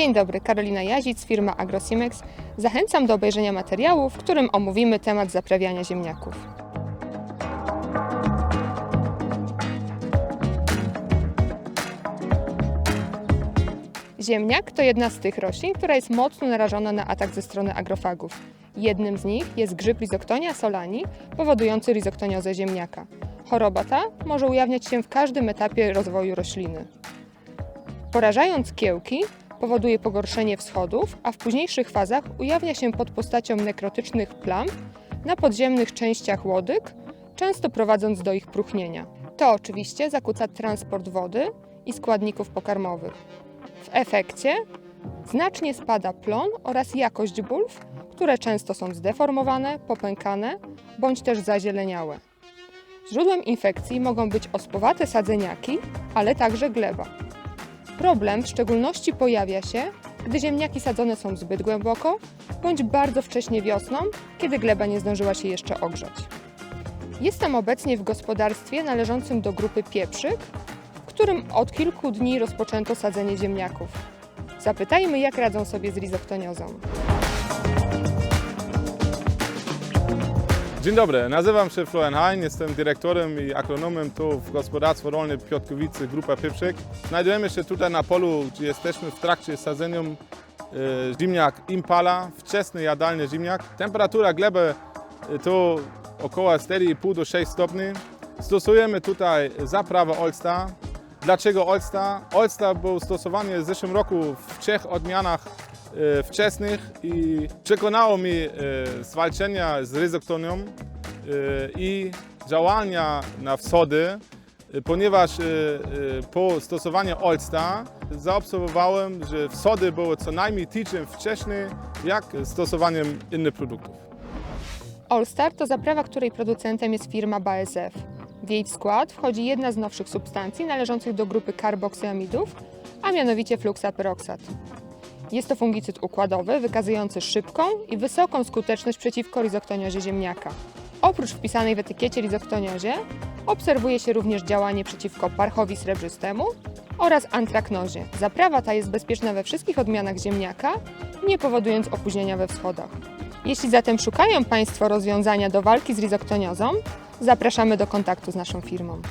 Dzień dobry, Karolina Jazic, firma Agrosimex. Zachęcam do obejrzenia materiału, w którym omówimy temat zaprawiania ziemniaków. Ziemniak to jedna z tych roślin, która jest mocno narażona na atak ze strony agrofagów. Jednym z nich jest grzyb Rhizoctonia solani, powodujący rizoctoniozę ziemniaka. Choroba ta może ujawniać się w każdym etapie rozwoju rośliny. Porażając kiełki, powoduje pogorszenie wschodów, a w późniejszych fazach ujawnia się pod postacią nekrotycznych plam na podziemnych częściach łodyg, często prowadząc do ich próchnienia. To oczywiście zakłóca transport wody i składników pokarmowych. W efekcie znacznie spada plon oraz jakość bulw, które często są zdeformowane, popękane bądź też zazieleniałe. Źródłem infekcji mogą być ospowate sadzeniaki, ale także gleba. Problem w szczególności pojawia się, gdy ziemniaki sadzone są zbyt głęboko bądź bardzo wcześnie wiosną, kiedy gleba nie zdążyła się jeszcze ogrzać. Jestem obecnie w gospodarstwie należącym do grupy pieprzyk, w którym od kilku dni rozpoczęto sadzenie ziemniaków. Zapytajmy, jak radzą sobie z rizoktoniozą. Dzień dobry, nazywam się Florian Hein, jestem dyrektorem i agronomem tu w gospodarstwie rolnym Piotrkowice Grupa Pieprzyk. Znajdujemy się tutaj na polu, gdzie jesteśmy w trakcie sadzenia e, ziemniak Impala, wczesny jadalny ziemniak. Temperatura gleby e, to około 4,5 do 6 stopni. Stosujemy tutaj zaprawę Olsta. Dlaczego Olsta? Olsta był stosowany w zeszłym roku w trzech odmianach e, wczesnych i przekonało mnie e, zwalczenia z ryzoktonią e, i działania na wsody, e, ponieważ po stosowaniu Olsta zaobserwowałem, że wsody były co najmniej tydzień wcześniej jak stosowaniem innych produktów. Allstar to zaprawa, której producentem jest firma BASF. W jej skład wchodzi jedna z nowszych substancji należących do grupy karboksyamidów, a mianowicie fluksaperoksat. Jest to fungicyd układowy wykazujący szybką i wysoką skuteczność przeciwko rizoktoniozie ziemniaka. Oprócz wpisanej w etykiecie rizoktoniozie obserwuje się również działanie przeciwko parchowi srebrzystemu oraz antraknozie. Zaprawa ta jest bezpieczna we wszystkich odmianach ziemniaka, nie powodując opóźnienia we wschodach. Jeśli zatem szukają Państwo rozwiązania do walki z rizoktoniozą, zapraszamy do kontaktu z naszą firmą.